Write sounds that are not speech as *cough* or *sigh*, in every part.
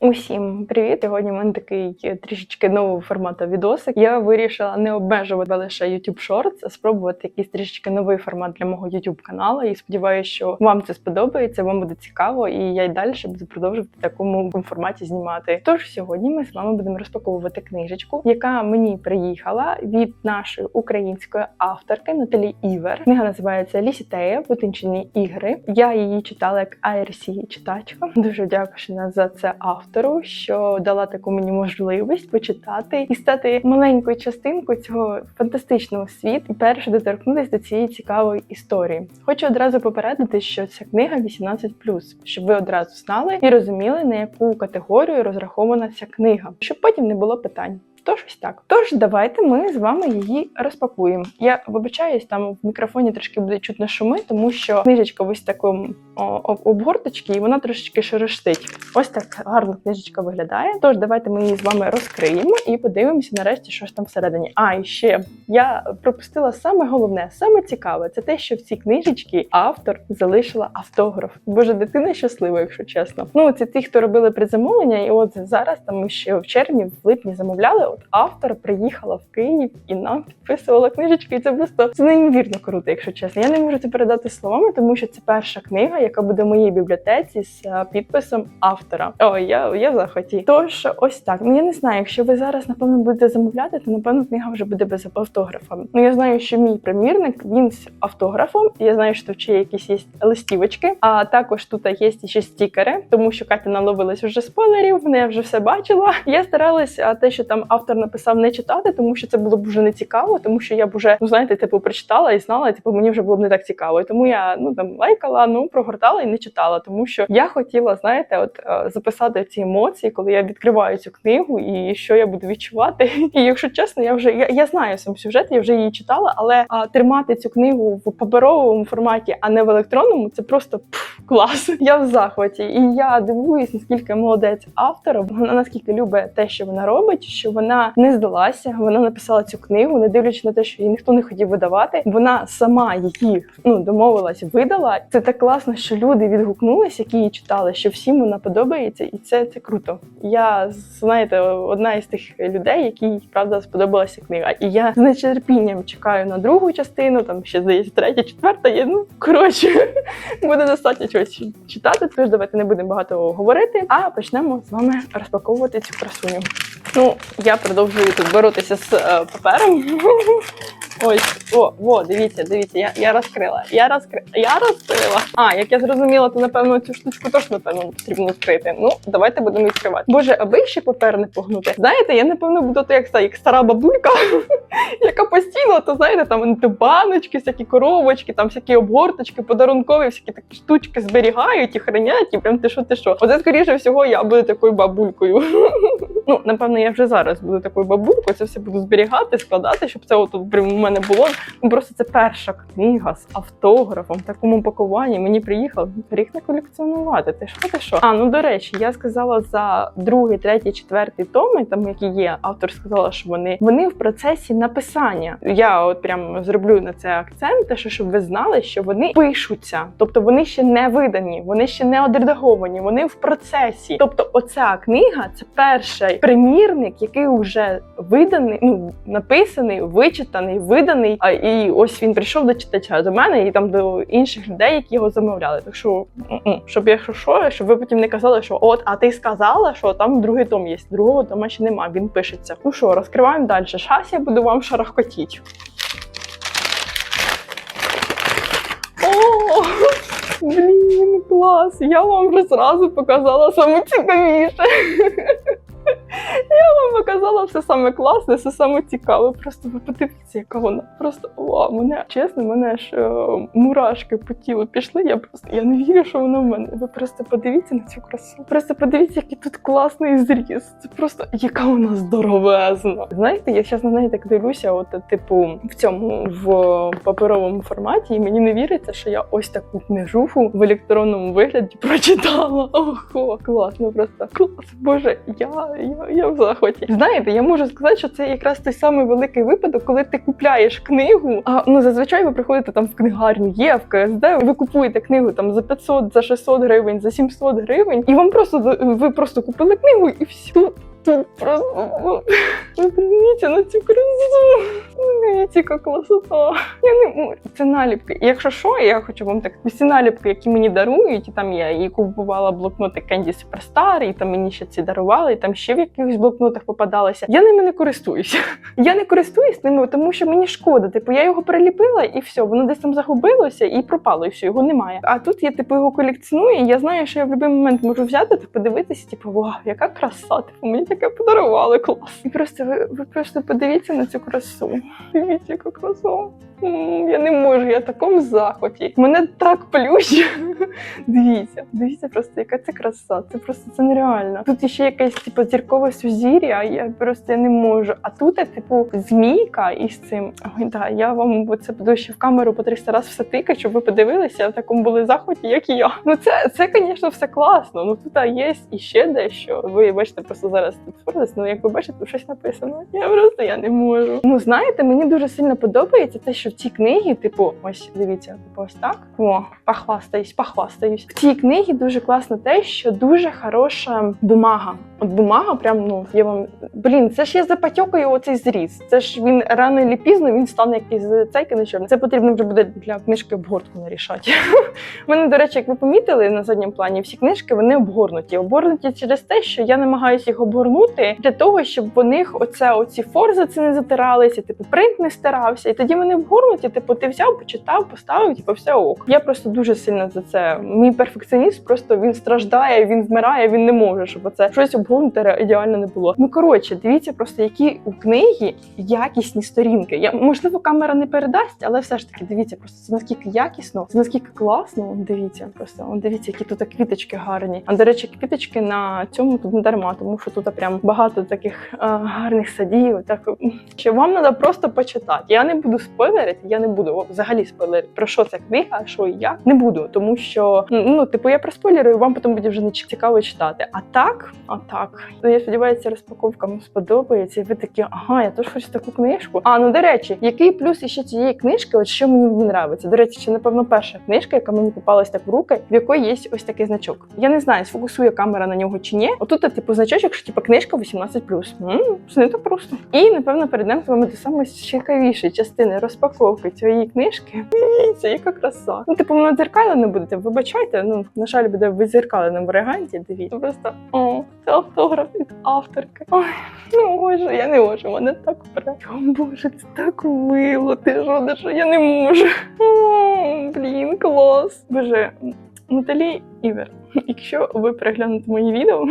Усім привіт! Сьогодні в мене такий трішечки нового формату відосик. Я вирішила не обмежувати лише YouTube Shorts, а спробувати якийсь трішечки новий формат для мого YouTube каналу. І сподіваюся, що вам це сподобається, вам буде цікаво, і я й далі буду продовжувати в такому форматі знімати. Тож сьогодні ми з вами будемо розпаковувати книжечку, яка мені приїхала від нашої української авторки Наталі Івер. Книга називається Лісітея Потинчені ігри. Я її читала як IRC читачка. Дуже дякую за це автору, що дала таку мені можливість почитати і стати маленькою частинкою цього фантастичного світу і перше доторкнутися до цієї цікавої історії. Хочу одразу попередити, що ця книга 18+, щоб ви одразу знали і розуміли, на яку категорію розрахована ця книга, щоб потім не було питань. Тож ось так. Тож давайте ми з вами її розпакуємо. Я вибачаюсь, там в мікрофоні трошки буде чутно шуми, тому що книжечка ось такому обгорточці, і вона трошечки шерештить. Ось так гарно книжечка виглядає. Тож давайте ми її з вами розкриємо і подивимося нарешті, що ж там всередині. А і ще я пропустила саме головне, саме цікаве, це те, що в цій книжечці автор залишила автограф. Боже, дитина щаслива, якщо чесно. Ну це ті, хто робили предзамовлення, і от зараз там ще в червні, в липні замовляли. От автор приїхала в Київ і нам підписувала книжечки. І це просто це неймовірно круто, якщо чесно. Я не можу це передати словами, тому що це перша книга, яка буде в моїй бібліотеці з е, підписом автора. О, я, я в захваті. Тож ось так. Ну я не знаю, якщо ви зараз напевно будете замовляти, то напевно книга вже буде без автографа. Ну я знаю, що мій примірник він з автографом. Я знаю, що тут якісь є листівочки, а також тут є ще стікери, тому що Катя наловилась вже спойлерів, вона вже все бачила. Я старалася те, що там автор написав, не читати, тому що це було б вже не цікаво, тому що я б вже ну знаєте, типу прочитала і знала, типу мені вже було б не так цікаво. І тому я ну там лайкала, ну прогортала і не читала, тому що я хотіла, знаєте, от е, записати ці емоції, коли я відкриваю цю книгу, і що я буду відчувати. *laughs* І якщо чесно, я вже я, я знаю сам сюжет, я вже її читала, але а, тримати цю книгу в паперовому форматі, а не в електронному, це просто пф, клас. *laughs* Я в захваті, і я дивуюсь, наскільки молодець автора. Вона наскільки любить те, що вона робить, що вона не здалася. Вона написала цю книгу, не дивлячись на те, що її ніхто не хотів видавати. Вона сама її ну домовилась, видала. Це так класно, що люди відгукнулись, які її читали, що всім вона подобається, і це, це круто. Я знаєте, одна із тих людей, якій правда сподобалася книга. І я з нетерпінням чекаю на другу частину, там ще здається, третя, четверта є. Ну коротше, *laughs* буде достатньо чогось читати. Тож давайте не будемо багато говорити, а почнемо з вами розпаковувати цю красуню. Ну, я продовжую тут боротися з е, папером. *laughs* Ось, о, о, дивіться, дивіться, я, я розкрила. Я розкрила. Я розкрила. А, як я зрозуміла, то напевно цю штучку теж напевно потрібно відкрити. Ну, давайте будемо відкривати. Боже, аби ще папер не погнути. Знаєте, я напевно буду то як, як стара бабулька, *laughs* яка постійно, то знаєте, там то баночки, всякі коробочки, там всякі обгорточки, подарункові, всякі такі штучки зберігають і хранять, і прям ти що, ти що. Оце, скоріше всього, я буду такою бабулькою. *laughs* Ну, напевно, я вже зараз буду такою бабулькою, це все буду зберігати, складати, щоб це от прям у мене було. Ну, просто це перша книга з автографом, в такому пакуванні. Мені приїхав рік не колекціонувати. Ти що ти що? А ну до речі, я сказала за другий, третій, четвертий томи, там які є. Автор сказала, що вони вони в процесі написання. Я от прям зроблю на це акцент, що щоб ви знали, що вони пишуться, тобто вони ще не видані, вони ще не одредаговані, вони в процесі. Тобто, оця книга це перший примірник, який вже виданий, ну написаний, вичитаний, виданий. А і ось він прийшов до читача до мене і там до інших людей, які його замовляли. Так що, щоб якщо що, щоб ви потім не казали, що от, а ти сказала, що там другий том є. Другого тома ще нема, він пишеться. Ну що, розкриваємо далі. Щас я буду вам шарахкотіть. О, блін, клас! Я вам вже зразу показала саме цікавіше. Показала все саме класне, все саме цікаве. Просто ви подивіться, яка вона. Просто вау, мене чесно, мене ж е, мурашки по тілу пішли. Я просто я не вірю, що вона в мене. Ви просто подивіться на цю красу. Просто подивіться, який тут класний зріз. Це просто яка вона здоровезна. Знаєте, я зараз на неї так дивлюся, от типу в цьому в паперовому форматі, і мені не віриться, що я ось таку книжуху в електронному вигляді прочитала. Ого, класно, просто клас. Боже, я, я, я в захваті. Знаєте, я можу сказати, що це якраз той самий великий випадок, коли ти купляєш книгу. А ну зазвичай ви приходите там в книгарню, є в КСД, ви купуєте книгу там за 500, за 600 гривень, за 700 гривень, і вам просто ви просто купили книгу і всю. Тут, просто *laughs* подивіться на цю красу. Дивіться, яка красота. Я не. Це наліпки. Якщо що, я хочу вам так всі наліпки, які мені дарують, і там я і купувала блокноти Candy Superstar, і там мені ще ці дарували, і там ще в якихось блокнотах попадалося. Я ними не користуюся. *laughs* Я не користуюсь ними, тому що мені шкода. Типу, я його приліпила і все, воно десь там загубилося і пропало, і все, його немає. А тут я типу його колекціоную, і я знаю, що я в будь-який момент можу взяти та подивитися, типу, вау, яка краса! Типу, мені таке подарували клас. І просто ви, ви просто подивіться на цю красу. Дивіться, яку красу. Я не можу, я в такому захваті. Мене так плющить. *laughs* Дивіться, дивіться просто, яка це краса. Це просто це нереально. Тут ще якесь типу зіркове сузір'я, я просто не можу. А тут, типу, змійка із цим. Ой, да, я вам бо це буду ще в камеру по 300 разів все тикати, щоб ви подивилися, в такому були захваті, як і я. Ну це, це, звісно, все класно. Ну тут є і ще дещо. Ви бачите, просто зараз тут фордес, ну як ви бачите, щось написано. Я просто я не можу. Ну знаєте, мені дуже сильно подобається те, що в цій книгі, типу, ось дивіться, типу, ось так. О, похвастаюсь, похвастаюсь. В цій книгі дуже класно те, що дуже хороша бумага. От бумага, прям ну я вам блін, це ж я запатьокаю оцей зріз. Це ж він рано чи пізно він стане якийсь цейки на чорний. Це потрібно вже буде для книжки обгортку нарішати. *laughs* Мене, до речі, як ви помітили на задньому плані, всі книжки вони обгорнуті. Обгорнуті через те, що я намагаюся їх обгорнути для того, щоб в них оце оці форзаци не затиралися, типу принт не стирався. І тоді вони обгорнуті, типу, ти взяв, почитав, поставив, типу, все ок. Я просто дуже сильно за це. Мій перфекціоніст просто він страждає, він вмирає, він не може, щоб оце щось обгорнуте ідеально не було. Ну коротше, дивіться просто, які у книги якісні сторінки. Я можливо, камера не передасть, але все ж таки дивіться, просто це наскільки якісно, це наскільки класно. Дивіться, просто дивіться, які тут квіточки гарні. А до речі, квіточки на цьому тут не дарма, тому що тут прям багато таких а, гарних садів. Так що вам треба просто почитати. Я не буду спойлерити, я не буду взагалі спойлерити, про що ця книга, що і як. Не буду, тому що ну, типу, я проспойлерую, вам потім буде вже не цікаво читати. А так, а так. Ну, я сподіваюся, розпаковка вам сподобається. І ви такі, ага, я теж хочу таку книжку. А ну до речі, який плюс іще цієї книжки? От що мені нравиться? До речі, це напевно перша книжка, яка мені попалась так в руки, в якої є ось такий значок. Я не знаю, сфокусує камера на нього чи ні. Отут, типу, значочок, що типу книжка 18+. М, Це не так просто. І напевно перейдемо з вами до самої частини розпаковки цієї книжки. *laughs* Дивіться, яка краса. Ну, типу, вона воно дзеркалене будете. Вибачайте, ну на жаль, буде в зеркаленому варіанті. Дивіться, просто о, це автограф від авторки. Ой, ну боже, я не можу. Мене так пре. О, боже, це так мило. Ти ти що, я не можу. О, блін, клас. Боже, Наталі Івер. Якщо ви переглянете мої відео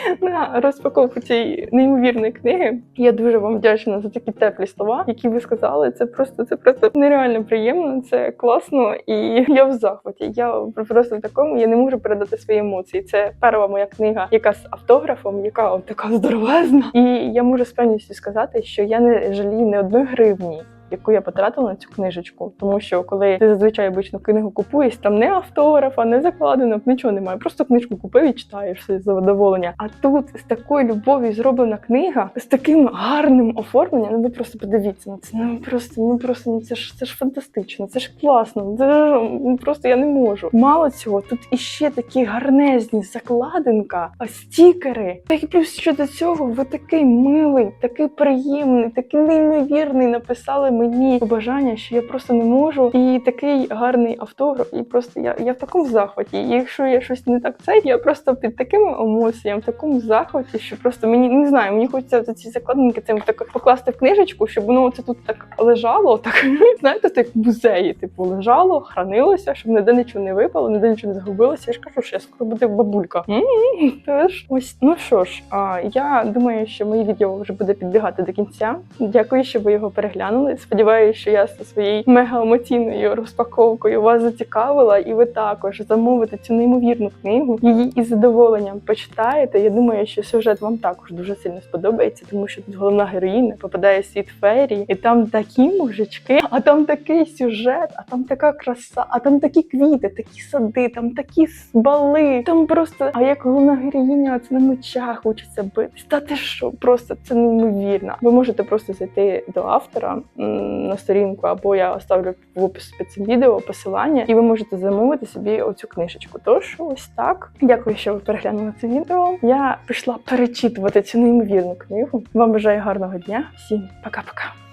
*laughs* на розпаковку цієї неймовірної книги, я дуже вам вдячна за такі теплі слова, які ви сказали. Це просто це просто нереально приємно, це класно, і я в захваті. Я просто в такому я не можу передати свої емоції. Це перша моя книга, яка з автографом, яка от така здоровезна. І я можу з певністю сказати, що я не жалію не одної гривні яку я потратила на цю книжечку. Тому що коли ти зазвичай обично книгу купуєш, там не автографа, не закладено, нічого немає. Просто книжку купив і читаєш все з задоволення. А тут з такою любов'ю зроблена книга, з таким гарним оформленням. Ну ви просто подивіться на це. Ну просто, ну просто ну це ж це ж фантастично, це ж класно. Це ж ну, просто я не можу. Мало цього, тут іще такі гарнезні закладинка, стікери. Та й плюс щодо цього, ви такий милий, такий приємний, такий неймовірний написали мені побажання, що я просто не можу. І такий гарний автограф, і просто я, я в такому захваті. І якщо я щось не так це, я просто під такими емоціями, в такому захваті, що просто мені не знаю, мені хочеться ці закладинки цим так покласти в книжечку, щоб воно це тут так лежало, так *laughs* знаєте, так в музеї, типу, лежало, хранилося, щоб ніде нічого не випало, ніде нічого не загубилося. Я ж кажу, що я скоро буде бабулька. М, Теж ось ну що ж, а я думаю, що моє відео вже буде підбігати до кінця. Дякую, що ви його переглянули. Сподіваюся, що я зі своєю мегаемоційною розпаковкою вас зацікавила, і ви також замовите цю неймовірну книгу. Її із задоволенням почитаєте. Я думаю, що сюжет вам також дуже сильно сподобається, тому що тут головна героїня попадає в світ ферії, і там такі мужички, а там такий сюжет, а там така краса, а там такі квіти, такі сади, там такі бали. Там просто, а як головна героїня, це на мечах учиться битись. Та ти що, просто це неймовірно. Ви можете просто зайти до автора на сторінку, або я оставлю в описі під цим відео посилання, і ви можете замовити собі оцю книжечку. Тож ось так. Дякую, що ви переглянули це відео. Я пішла перечитувати цю неймовірну книгу. Вам бажаю гарного дня. Всім пока-пока.